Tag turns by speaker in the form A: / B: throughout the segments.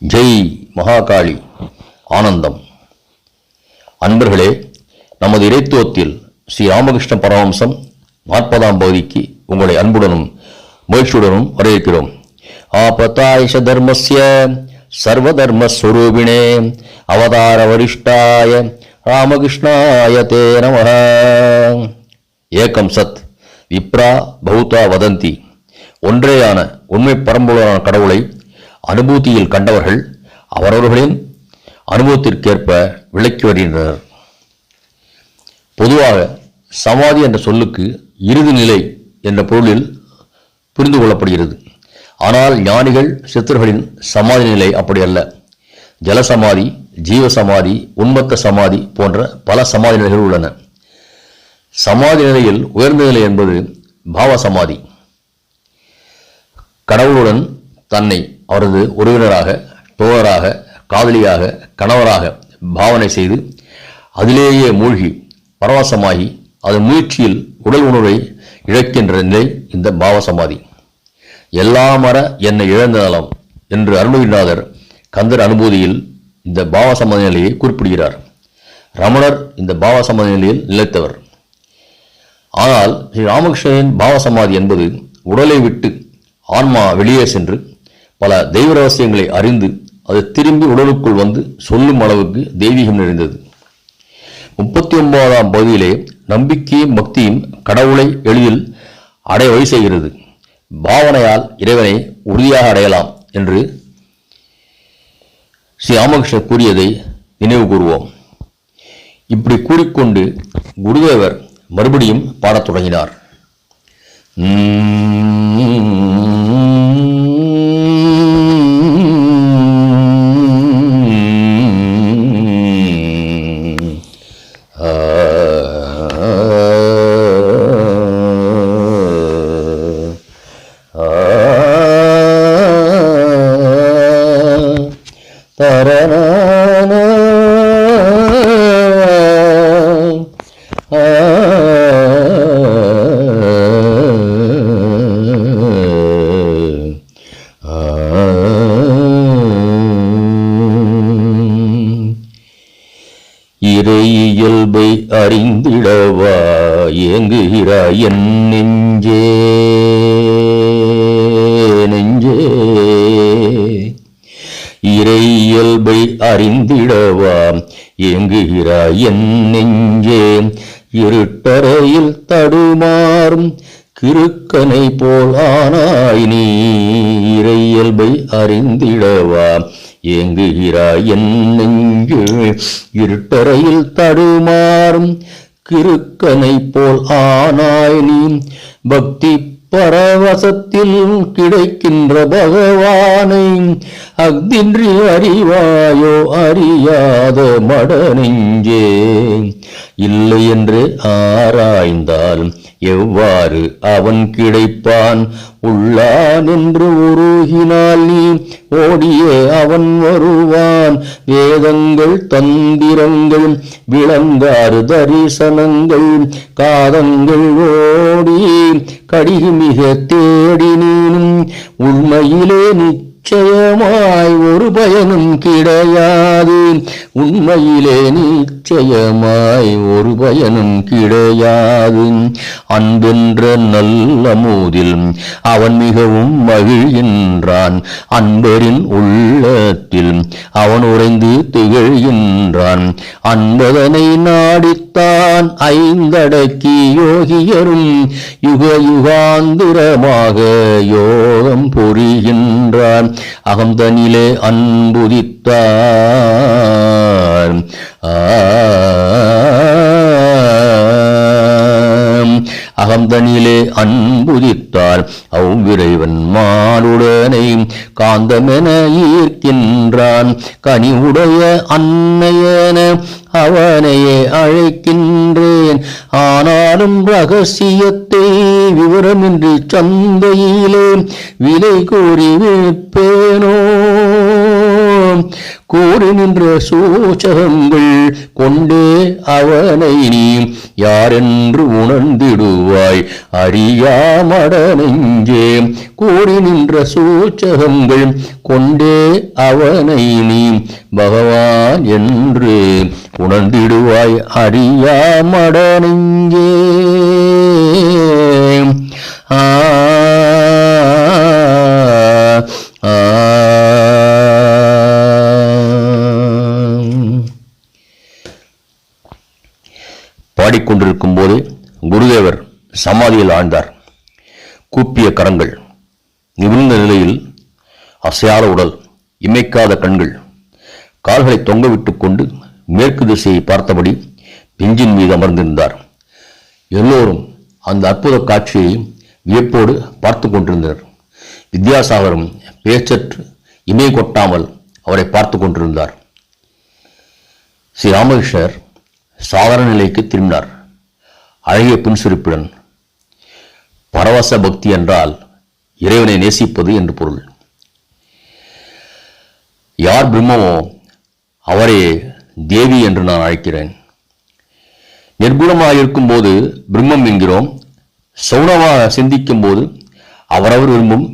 A: ஜெய் மகாகாளி ஆனந்தம். அன்பர்களே நமது இறைத்துவத்தில் ஸ்ரீ ராமகிருஷ்ண பரமம்சம் நாற்பதாம் பகுதிக்கு உங்களை அன்புடனும் மகிழ்ச்சியுடனும் வரவேற்கிறோம். ஆபத்தாயிஷ தர்மஸ்ய சர்வதர்மஸ்வரூபிணே அவதார வரிஷ்டாய ராமகிருஷ்ணாய தே நம. ஏகம் சத் விப்ரா பௌதா வதந்தி ஒன்றேயான உண்மை பரம்பொருளான கடவுளை அனுபூதியில் கண்டவர்கள் அவரவர்களின் அனுபவத்திற்கேற்ப விளக்கி வருகின்றனர். பொதுவாக சமாதி என்ற சொல்லுக்கு இறுதி நிலை என்ற பொருளில் புரிந்து கொள்ளப்படுகிறது. ஆனால் ஞானிகள் சித்தர்களின் சமாதி நிலை அப்படி அல்ல. ஜலசமாதி ஜீவசமாதி உன்மத்த சமாதி போன்ற பல சமாதி நிலைகள் உள்ளன. சமாதி நிலையில் உயர்ந்த நிலை என்பது பாவ சமாதி கடவுளுடன் தன்னை அவரது உறவினராக தோழராக காதலியாக கணவராக பாவனை செய்து அதிலேயே மூழ்கி பரவசமாகி அதன் முயற்சியில் உடல் உணர்வை இழக்கின்ற நிலை இந்த பாவ சமாதி எல்லாம் என்னை இழந்த நலம் என்று அருணகிரிநாதர் கந்தர் அனுபூதியில் இந்த பாவ சமாதி நிலையை குறிப்பிடுகிறார். ரமணர் இந்த பாவ சமாதி நிலையில் நிலைத்தவர். ஆனால் ஸ்ரீ ராமகிருஷ்ணனின் பாவ சமாதி என்பது உடலை விட்டு ஆன்மா வெளியே சென்று பல தெய்வ ரகசியங்களை அறிந்து அது திரும்பி உடலுக்குள் வந்து சொல்லும் அளவுக்கு தெய்வீகம் நிறைந்தது. முப்பத்தி ஒன்பதாம் பகுதியிலே நம்பிக்கையும் பக்தியும் கடவுளை எளிதில் அடைய வழி செய்கிறது. பாவனையால் இறைவனை உறுதியாக அடையலாம் என்று ஸ்ரீ ராமகிருஷ்ணர் கூறியதை நினைவு கூறுவோம். இப்படி கூறிக்கொண்டு குருதேவர் மறுபடியும் பாடத் தொடங்கினார். தரண இறையியல்பை அறிந்திடவா ஏங்குகிறாய் என் நெஞ்சே நெஞ்சே. இயல்பை அறிந்திடவாம். ஏங்குகிறாய் என் நெஞ்சே இருட்டறையில் தடுமாறும் கிருக்கனை போல் ஆனாய் நீ. இறை இயல்பை அறிந்திடவா ஏங்குகிறாய் என் நெஞ்சு இருட்டறையில் தடுமாறும் கிருக்கனை போல் ஆனாய் நீ. பக்தி பரவசத்தில் கிடைக்கின்ற பகவானை அக்தின்றி அறிவாயோ அறியாத மடனெஞ்சே இல்லை என்று ஆராய்ந்தால் எவ்வாறு அவன் கிடைப்பான்? உள்ளான் என்று உருகினால் நீ ஓடியே அவன் வருவான். வேதங்கள் தந்திரங்கள் விளங்காறு தரிசனங்கள் காதங்கள் ஓடி கடிகு மிக தேடினேனும் உண்மையிலே நிச்சயமாய் ஒரு பயனும் கிடையாது. உண்மையிலே நிச்சயமாய் ஒரு பயனும் கிடையாது. அன்பென்ற நல்ல மோதில் அவன் மிகவும் மகிழ்கின்றான். அன்பரின் உள்ளத்தில் அவன் உறைந்து திகழ்கின்றான். அன்பதனை தான் ஐந்தடக்கி யோகியரும் யுக யுகாந்திரமாக யோகம் புரிகின்றான். அகந்தனிலே அன்புதித்தார். காந்தனிலே அன்புதித்தார். அவ்விரைவன் மாலுடனை காந்தமென ஈர்க்கின்றான். கனிவுடைய அன்னையன அவனையே அழைக்கின்றேன். ஆனாலும் ரகசியத்தை விவரமின்றி சந்தையிலே விலை கூறி விற்பேனோ? கூறி நின்ற சூச்சகங்கள் கொண்டே அவனை நீ யாரென்று உணர்ந்திடுவாய்? அறியாமடனெஞ்சே கூறி நின்ற சூச்சகங்கள் கொண்டே அவனை நீ பகவான் என்று உணர்ந்திடுவாய். அறியாமடனெஞ்சே சமாதியில் ஆழ்ந்தார். கூப்பிய கரங்கள் நிமிர்ந்த நிலையில் அசையாத உடல் இமைக்காத கண்கள் கால்களை தொங்கவிட்டுக் கொண்டு மேற்கு திசையை பார்த்தபடி பெஞ்சின் மீது அமர்ந்திருந்தார். எல்லோரும் அந்த அற்புத காட்சியை வியப்போடு பார்த்து கொண்டிருந்தனர். வித்யாசாகரும் பேச்சற்று இமை கொட்டாமல் அவரை பார்த்து கொண்டிருந்தார். ஸ்ரீ ராமகிருஷ்ணர் சாதாரண நிலைக்கு திரும்பினார். அழகிய புன்சிரிப்புடன் பரவச பக்தி என்றால் இறைவனை நேசிப்பது என்று பொருள். யார் பிரம்மமோ அவரே தேவி என்று நான் அழைக்கிறேன். நிர்குணமாக இருக்கும்போது பிரம்மம் என்கிறோம். சௌனமாக சிந்திக்கும் போது அவரவர் விரும்பும்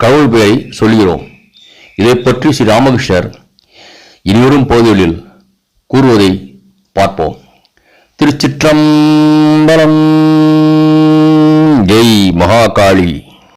A: கடவுள் பெயரை சொல்கிறோம். இதை பற்றி ஸ்ரீ ராமகிருஷ்ணர் இனிவரும் பகுதிகளில் கூறுவதை பார்ப்போம். திருச்சிற்றம்பலம் ஜெய் மகாகாளி